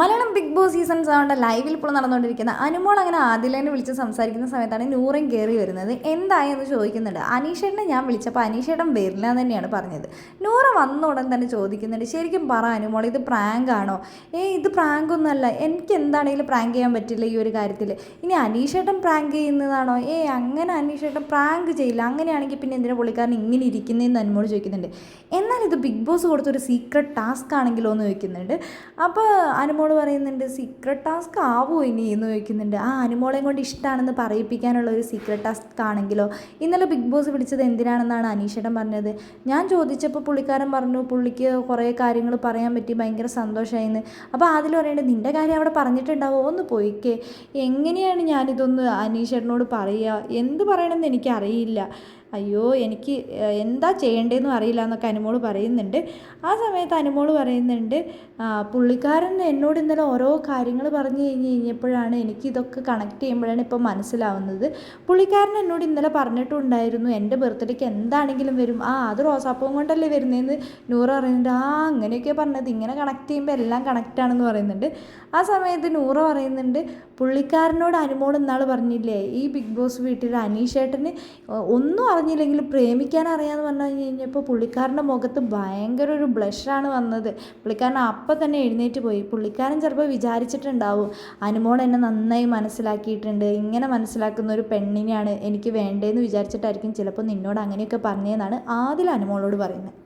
Malayalam big boss season സെവന്റെ ലൈവിൽ ഇപ്പോൾ നടന്നുകൊണ്ടിരിക്കുന്ന അനുമോൾ അങ്ങനെ ആദിലേനെ വിളിച്ച് സംസാരിക്കുന്ന സമയത്താണ് നൂറും കയറി വരുന്നത്. എന്തായെന്ന് ചോദിക്കുന്നുണ്ട്. അനീഷേട്ടനെ ഞാൻ വിളിച്ചപ്പോൾ അനീഷേട്ടൻ വരില്ല എന്ന് തന്നെയാണ് പറഞ്ഞത്. നൂറ വന്ന ഉടൻ തന്നെ ചോദിക്കുന്നുണ്ട്. ശരിക്കും പറ അനുമോൾ ഇത് പ്രാങ്ക് ആണോ? ഏ ഇത് പ്രാങ്ക് ഒന്നുമല്ല എനിക്ക് എന്താണെങ്കിലും പ്രാങ്ക് ചെയ്യാൻ പറ്റില്ല ഈ ഒരു കാര്യത്തിൽ. ഇനി അനീഷേട്ടൻ പ്രാങ്ക് ചെയ്യുന്നതാണോ? ഏ അങ്ങനെ അനീഷേട്ടൻ പ്രാങ്ക് ചെയ്യില്ല. അങ്ങനെയാണെങ്കിൽ പിന്നെ എന്തിനാ പുള്ളിക്കാരൻ ഇങ്ങനെ ഇരിക്കുന്നതെന്ന് അനുമോൾ ചോദിക്കുന്നുണ്ട്. എന്നാൽ ഇത് ബിഗ് ബോസ് കൊടുത്തൊരു സീക്രട്ട് ടാസ്ക് ആണെങ്കിലോ എന്ന് ചോദിക്കുന്നുണ്ട്. അപ്പോൾ അനുമോൾ പറയുന്നുണ്ട് സീക്രട്ട് ടാസ്ക് ആവുമോ ഇനി? എന്ന് ചോദിക്കുന്നുണ്ട്. ആ അനുമോളെയും കൊണ്ട് ഇഷ്ടമാണെന്ന് പറയിപ്പിക്കാനുള്ള ഒരു സീക്രട്ട് ടാസ്ക് ആണെങ്കിലോ? ഇന്നലെ ബിഗ് ബോസ് വിളിച്ചത് എന്തിനാണെന്നാണ് അനീഷേട്ടൻ പറഞ്ഞത്. ഞാൻ ചോദിച്ചപ്പോൾ പുള്ളിക്കാരൻ പറഞ്ഞു പുള്ളിക്ക് കുറേ കാര്യങ്ങൾ പറയാൻ പറ്റി ഭയങ്കര സന്തോഷമായിന്ന് അപ്പോൾ അതിൽ പറയേണ്ടത് നിന്റെ കാര്യം അവിടെ പറഞ്ഞിട്ടുണ്ടാവോ? ഒന്ന് പോയിക്കേ. എങ്ങനെയാണ് ഞാനിതൊന്ന് അനീഷേട്ടനോട് പറയുക എന്ത് പറയണമെന്ന് എനിക്കറിയില്ല. അയ്യോ എനിക്ക് എന്താ ചെയ്യേണ്ടതെന്ന് അറിയില്ല എന്നൊക്കെ അനുമോൾ പറയുന്നുണ്ട്. ആ സമയത്ത് അനുമോൾ പറയുന്നുണ്ട് "ആ, പുള്ളിക്കാരൻ എന്നോട് ഇന്നലെ ഓരോ കാര്യങ്ങൾ പറഞ്ഞു കഴിഞ്ഞ് കഴിഞ്ഞപ്പോഴാണ് എനിക്ക് ഇതൊക്കെ കണക്ട് ചെയ്യുമ്പോഴാണ് ഇപ്പോൾ മനസ്സിലാവുന്നത്. പുള്ളിക്കാരൻ എന്നോട് ഇന്നലെ പറഞ്ഞിട്ടുണ്ടായിരുന്നു എന്റെ ബർത്ത്ഡേക്ക് എന്താണെങ്കിലും വരും. ആ അത് റോസാപ്പവും കൊണ്ടല്ലേ വരുന്നതെന്ന് നൂറ് പറയുന്നുണ്ട്. ആ അങ്ങനെയൊക്കെ പറഞ്ഞത്. ഇങ്ങനെ കണക്ട് ചെയ്യുമ്പോൾ എല്ലാം കണക്റ്റാണെന്ന് പറയുന്നുണ്ട്. ആ സമയത്ത് നൂറ പറയുന്നുണ്ട് പുള്ളിക്കാരനോട് അനുമോൾ ഇന്നാൾ പറഞ്ഞില്ലേ ഈ ബിഗ് ബോസ് വീട്ടിൽ അനീഷേട്ടന് ഒന്നും അറിഞ്ഞില്ലെങ്കിലും പ്രേമിക്കാൻ അറിയാമെന്ന് പറഞ്ഞു കഴിഞ്ഞ് കഴിഞ്ഞപ്പോൾ പുള്ളിക്കാരന്റെ മുഖത്ത് ഭയങ്കര ഒരു ബ്ലഷാണ് വന്നത്. പുള്ളിക്കാരൻ അപ്പം തന്നെ എഴുന്നേറ്റ് പോയി. പുള്ളിക്കാരൻ ചിലപ്പോൾ വിചാരിച്ചിട്ടുണ്ടാവും അനുമോൾ എന്നെ നന്നായി മനസ്സിലാക്കിയിട്ടുണ്ട് ഇങ്ങനെ മനസ്സിലാക്കുന്ന ഒരു പെണ്ണിനെയാണ് എനിക്ക് വേണ്ടതെന്ന് വിചാരിച്ചിട്ടായിരിക്കും ചിലപ്പോൾ നിന്നോട് അങ്ങനെയൊക്കെ പറഞ്ഞതെന്നാണ് ആദ്യം അനുമോളോട് പറയുന്നത്